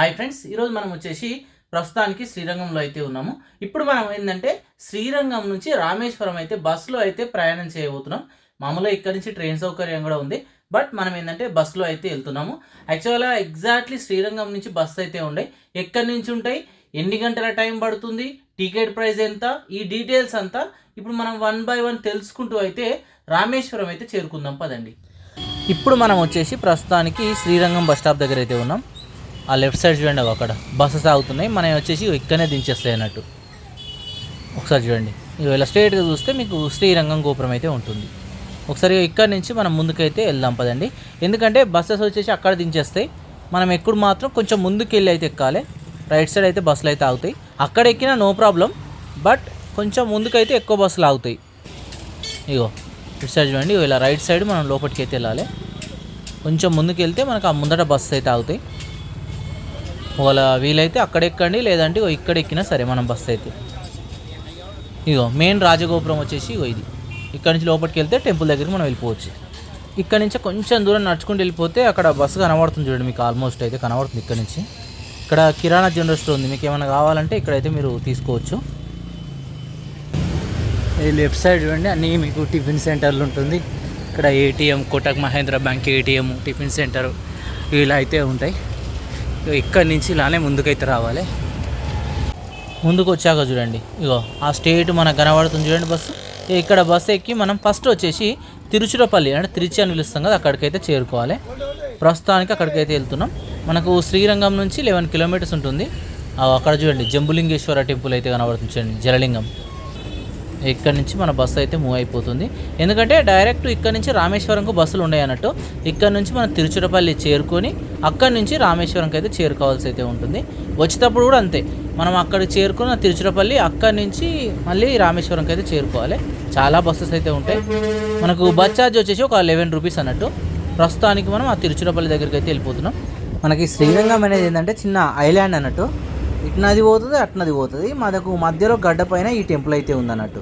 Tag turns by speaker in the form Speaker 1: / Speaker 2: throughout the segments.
Speaker 1: Hi friends ఈరోజు మనం వచ్చేసి ప్రస్తుతానికి శ్రీరంగంలో అయితే ఉన్నాము. ఇప్పుడు మనం ఏంటంటే శ్రీరంగం నుంచి రామేశ్వరం అయితే బస్సులో అయితే ప్రయాణం చేయబోతున్నాం. మామూలుగా ఇక్కడ నుంచి ట్రైన్ సౌకర్యం కూడా ఉంది. బట్ మనం ఏంటంటే బస్సులో అయితే వెళ్తున్నాము. యాక్చువల్గా ఎగ్జాక్ట్లీ శ్రీరంగం నుంచి బస్సు అయితే ఉండే. ఎక్కడి నుంచి ఉంటాయి? ఎన్ని గంటల టైం పడుతుంది? టికెట్ ప్రైస్ ఎంత? ఈ డీటెయిల్స్ అంతా ఇప్పుడు మనం వన్ బై వన్ తెలుసుకుంటూ అయితే రామేశ్వరం అయితే చేరుకుందాం. పదండి. ఇప్పుడు మనం వచ్చేసి ప్రస్తుతానికి శ్రీరంగం బస్ స్టాప్ దగ్గర అయితే ఉన్నాం. ఆ లెఫ్ట్ సైడ్ చూడండి అవి అక్కడ. బస్సెస్ ఆగుతున్నాయి. మనం వచ్చేసి ఇక్కడనే దించేస్తాయి అన్నట్టు. ఒకసారి చూడండి. ఇవి ఇలా స్ట్రైట్గా చూస్తే మీకు శ్రీరంగం గోపురం అయితే ఉంటుంది. ఒకసారి ఇక్కడ నుంచి మనం ముందుకైతే వెళ్దాం పదండి. ఎందుకంటే బస్సెస్ వచ్చేసి అక్కడ దించేస్తాయి. మనం ఎప్పుడు మాత్రం కొంచెం ముందుకు వెళ్ళి అయితే ఎక్కాలి. రైట్ సైడ్ అయితే బస్సులు అయితే ఆగుతాయి. అక్కడ ఎక్కినా నో ప్రాబ్లం. బట్ కొంచెం ముందుకైతే ఎక్కువ బస్సులు ఆగుతాయి. ఇగో ఇటు సైడ్ చూడండి. ఇగో ఇలా రైట్ సైడ్ మనం లోపలికి అయితే వెళ్ళాలి. కొంచెం ముందుకు వెళ్తే మనకు ఆ ముందట బస్సు అయితే ఆగుతాయి. ఒకవేళ వీలైతే అక్కడ ఎక్కండి లేదంటే ఇక్కడ ఎక్కినా సరే మనం బస్సు అయితే ఇదిగో మెయిన్ రాజగోపురం వచ్చేసి ఇగో ఇది. ఇక్కడ నుంచి లోపలికి వెళ్తే టెంపుల్ దగ్గరికి మనం వెళ్ళిపోవచ్చు. ఇక్కడ నుంచి కొంచెం దూరం నడుచుకుంటూ వెళ్ళిపోతే అక్కడ బస్సు కనబడుతుంది చూడండి మీకు ఆల్మోస్ట్ అయితే కనబడుతుంది ఇక్కడ నుంచి. ఇక్కడ కిరాణా జనరల్ స్టోర్ ఉంది మీకు ఏమైనా కావాలంటే ఇక్కడైతే మీరు తీసుకోవచ్చు.
Speaker 2: ఈ లెఫ్ట్ సైడ్ చూడండి అన్నీ మీకు టిఫిన్ సెంటర్లు ఉంటుంది. ఇక్కడ ATM Kotak Mahindra bank ATM tiffin centre ఇలా అయితే ఉంటాయి. ఇక్కడి నుంచి ఇలానే ముందుకైతే రావాలి.
Speaker 1: ముందుకు వచ్చాక చూడండి. ఇగో ఆ స్టేట్ మనకు కనబడుతుంది చూడండి బస్సు ఇక్కడ బస్సు ఎక్కి మనం ఫస్ట్ వచ్చేసి తిరుచిరపల్లి అంటే తిరుచి అని పిలుస్తాం కదా అక్కడికైతే చేరుకోవాలి. ప్రస్తుతానికి అక్కడికైతే వెళ్తున్నాం. మనకు శ్రీరంగం నుంచి లెవెన్ కిలోమీటర్స్ ఉంటుంది. అక్కడ చూడండి జంబులింగేశ్వర టెంపుల్ అయితే కనబడుతుంది చూడండి జలలింగం. ఇక్కడ నుంచి మన బస్సు అయితే మూవ్ అయిపోతుంది. ఎందుకంటే డైరెక్ట్ ఇక్కడ నుంచి రామేశ్వరంకు బస్సులు ఉన్నాయి అన్నట్టు. ఇక్కడ నుంచి మనం తిరుచిరపల్లి చేరుకొని అక్కడి నుంచి రామేశ్వరంకి అయితే చేరుకోవాల్సి అయితే ఉంటుంది. వచ్చేటప్పుడు కూడా అంతే. మనం అక్కడికి చేరుకున్న తిరుచిరపల్లి అక్కడి నుంచి మళ్ళీ రామేశ్వరంకి అయితే చేరుకోవాలి. చాలా బస్సెస్ అయితే ఉంటాయి. మనకు బస్ ఛార్జ్ వచ్చేసి ఒక లెవెన్ రూపీస్ అన్నట్టు. ప్రస్తుతానికి మనం ఆ తిరుచిరపల్లి దగ్గరికి అయితే వెళ్ళిపోతున్నాం. మనకి శ్రీరంగం అనేది ఏంటంటే చిన్న ఐలాండ్ అన్నట్టు. ఇటు నది పోతుంది అటు నది పోతుంది. మనకు మధ్యలో గడ్డ పైన ఈ టెంపుల్ అయితే ఉందన్నట్టు.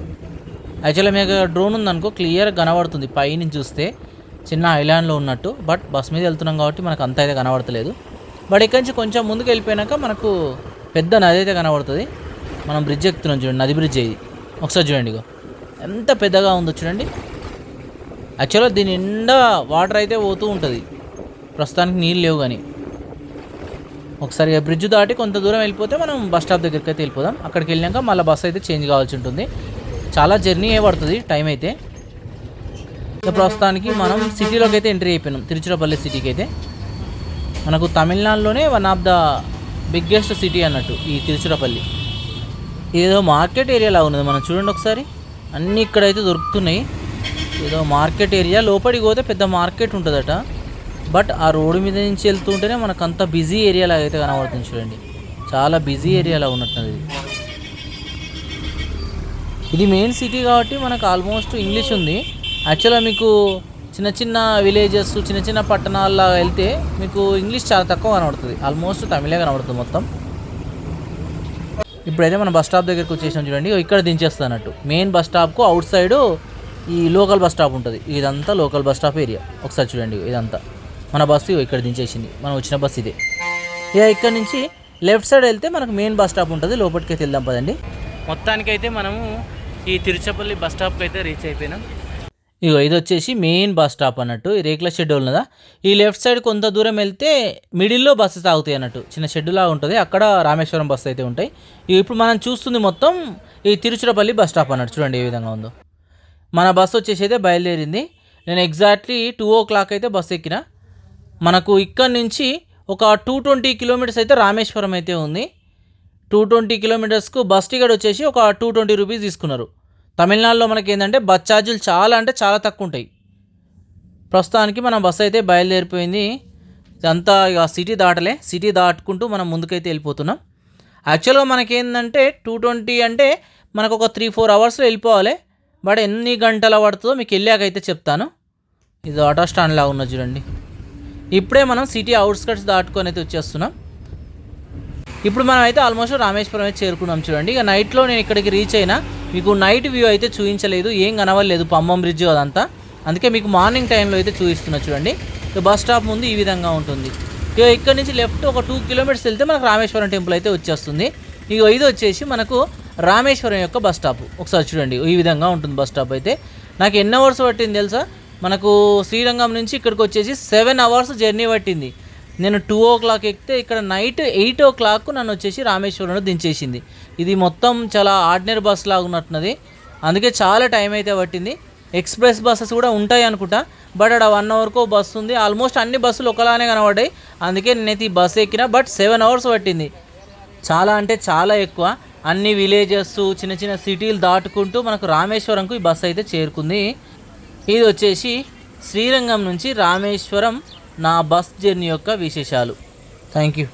Speaker 1: యాక్చువల్లీ మీకు డ్రోన్ ఉందనుకో క్లియర్ కనబడుతుంది పైనుంచి చూస్తే. చిన్న ఐలాండ్లో ఉన్నట్టు బట్ బస్ మీద వెళ్తున్నాం కాబట్టి మనకు అంత అయితే కనబడతలేదు. బట్ ఇక్కడి నుంచి కొంచెం ముందుకు వెళ్ళిపోయినాక మనకు పెద్ద నది అయితే కనబడుతుంది. మనం బ్రిడ్జ్ ఎక్కుతున్నాం చూడండి నది బ్రిడ్జ్ ఇది. ఒకసారి చూడండి ఇగో. ఎంత పెద్దగా ఉందో చూడండి. యాక్చువల్గా దీని నిండా వాటర్ అయితే పోతూ ఉంటుంది. ప్రస్తుతానికి నీళ్ళు లేవు కానీ. ఒకసారి బ్రిడ్జ్ దాటి కొంత దూరం వెళ్ళిపోతే మనం బస్ స్టాప్ దగ్గరికి అయితే వెళ్ళిపోదాం. అక్కడికి వెళ్ళాక మళ్ళీ బస్ అయితే చేంజ్ కావాల్సి ఉంటుంది. చాలా జర్నీ ఏ పడుతుంది టైం అయితే. ప్రస్తుతానికి మనం సిటీలోకి అయితే ఎంట్రీ అయిపోయినాం తిరుచిరాపల్లి సిటీకి అయితే. మనకు తమిళనాడులోనే one of the biggest city అన్నట్టు ఈ తిరుచిరాపల్లి. ఏదో మార్కెట్ ఏరియాలా ఉన్నది. మనం చూడండి ఒకసారి. అన్నీ ఇక్కడైతే దొరుకుతున్నాయి. ఏదో మార్కెట్ ఏరియా లోపలికి పోతే పెద్ద మార్కెట్ ఉంటుందట. బట్ ఆ రోడ్డు మీద నుంచి వెళ్తుంటేనే మనకు అంత బిజీ ఏరియాలో అయితే కనబడుతుంది చూడండి. చాలా బిజీ ఏరియాలో ఉన్నట్టున్నది ఇది. మెయిన్ సిటీ కాబట్టి మనకు ఆల్మోస్ట్ ఇంగ్లీష్ ఉంది. యాక్చువల్గా మీకు చిన్న చిన్న విలేజెస్ చిన్న చిన్న పట్టణాల్లో వెళ్తే మీకు ఇంగ్లీష్ చాలా తక్కువ కనబడుతుంది. ఆల్మోస్ట్ తమిళే కనబడుతుంది మొత్తం. ఇప్పుడైతే మనం బస్ స్టాప్ దగ్గరికి వచ్చేసాం చూడండి. ఇక్కడ దించేస్తానట్టు మెయిన్ బస్ స్టాప్కు అవుట్ సైడ్ ఈ లోకల్ బస్ స్టాప్ ఉంటుంది. ఇదంతా లోకల్ బస్ స్టాప్ ఏరియా. ఒకసారి చూడండి ఇదంతా. మన బస్సు ఇక్కడ దించేసింది. మనం వచ్చిన బస్సు ఇదే. ఇక ఇక్కడ నుంచి లెఫ్ట్ సైడ్ వెళ్తే మనకు మెయిన్ బస్ స్టాప్ ఉంటుంది. లోపలికి అయితే వెళ్దాం పదండి.
Speaker 2: మొత్తానికైతే మనము ఈ తిరుచపల్లి బస్ స్టాప్కి అయితే రీచ్ అయిపోయినాం.
Speaker 1: ఇగో ఇది వచ్చేసి మెయిన్ బస్ స్టాప్ అన్నట్టు. ఈ రేకుల షెడ్ ఉన్నదా ఈ లెఫ్ట్ సైడ్ కొంత దూరం వెళ్తే మిడిల్లో బస్సెస్ ఆగుతాయి అన్నట్టు. చిన్న షెడ్ లాగా ఉంటుంది. అక్కడ రామేశ్వరం బస్సు అయితే ఉంటాయి. ఇప్పుడు మనం చూస్తుంది మొత్తం ఈ తిరుచిరపల్లి బస్ స్టాప్ అన్నట్టు. చూడండి ఏ విధంగా ఉందో. మన బస్సు వచ్చేసి అయితే బయలుదేరింది. నేను ఎగ్జాక్ట్లీ టూ ఓ క్లాక్ అయితే బస్సు ఎక్కిన. మనకు ఇక్కడ నుంచి ఒక టూ ట్వంటీ కిలోమీటర్స్ అయితే రామేశ్వరం అయితే ఉంది. టూ ట్వంటీ కిలోమీటర్స్కు బస్ టికెట్ వచ్చేసి ఒక టూ ట్వంటీ రూపీస్ తీసుకున్నారు. తమిళనాడులో మనకి ఏంటంటే బస్ ఛార్జీలు చాలా అంటే చాలా తక్కువ ఉంటాయి ప్రస్తుతానికి మన బస్సు అయితే బయలుదేరిపోయింది. ఇదంతా ఇక సిటీ దాటలే. సిటీ దాటుకుంటూ మనం ముందుకైతే వెళ్ళిపోతున్నాం. యాక్చువల్గా మనకేంటంటే టూ ట్వంటీ అంటే మనకు ఒక త్రీ ఫోర్ అవర్స్లో వెళ్ళిపోవాలి. బట్ ఎన్ని గంటల పడుతుందో మీకు వెళ్ళాకైతే చెప్తాను. ఇది ఆటో స్టాండ్ లాగా ఉన్నది చూడండి. ఇప్పుడే మనం సిటీ అవుట్స్కట్స్ దాటుకొని అయితే వచ్చేస్తున్నాం. ఇప్పుడు మనం అయితే ఆల్మోస్ట్ రామేశ్వరం అయితే చేరుకున్నాం చూడండి. ఇక నైట్లో నేను ఇక్కడికి రీచ్ అయినా మీకు నైట్ వ్యూ అయితే చూపించలేదు ఏం కనవలేదు పంబం బ్రిడ్జ్ అదంతా. అందుకే మీకు మార్నింగ్ టైంలో అయితే చూపిస్తున్నా చూడండి. ఇక బస్ స్టాప్ ముందు ఈ విధంగా ఉంటుంది. ఇక ఇక్కడ నుంచి లెఫ్ట్ ఒక టూ కిలోమీటర్స్ వెళ్తే మనకు రామేశ్వరం టెంపుల్ అయితే వచ్చేస్తుంది. ఇక ఇది వచ్చేసి మనకు రామేశ్వరం యొక్క బస్ స్టాప్ ఒకసారి చూడండి ఈ విధంగా ఉంటుంది బస్ స్టాప్ అయితే. నాకు ఎన్ని అవర్స్ పట్టింది తెలుసా? మనకు శ్రీరంగం నుంచి ఇక్కడికి వచ్చేసి సెవెన్ అవర్స్ జర్నీ పట్టింది. నేను టూ ఓ క్లాక్ ఎక్కితే ఇక్కడ నైట్ ఎయిట్ ఓ క్లాక్ నన్ను వచ్చేసి రామేశ్వరంలో దించేసింది. ఇది మొత్తం చాలా ఆర్డినరీ బస్ లాగా ఉన్నట్టున్నది. అందుకే చాలా టైం అయితే పట్టింది. ఎక్స్ప్రెస్ బస్సెస్ కూడా ఉంటాయి అనుకుంటా. బట్ అక్కడ వన్ అవర్కో బస్సు ఉంది. ఆల్మోస్ట్ అన్ని బస్సులు ఒకలానే కనబడ్డాయి. అందుకే నేనైతే ఈ బస్సు ఎక్కిన బట్ సెవెన్ అవర్స్ పట్టింది. చాలా అంటే చాలా ఎక్కువ. అన్ని విలేజెస్ చిన్న చిన్న సిటీలు దాటుకుంటూ మనకు రామేశ్వరంకు ఈ బస్సు అయితే చేరుకుంది. ఇది వచ్చేసి శ్రీరంగం నుంచి రామేశ్వరం నా బస్ జర్నీ యొక్క విశేషాలు. Thank you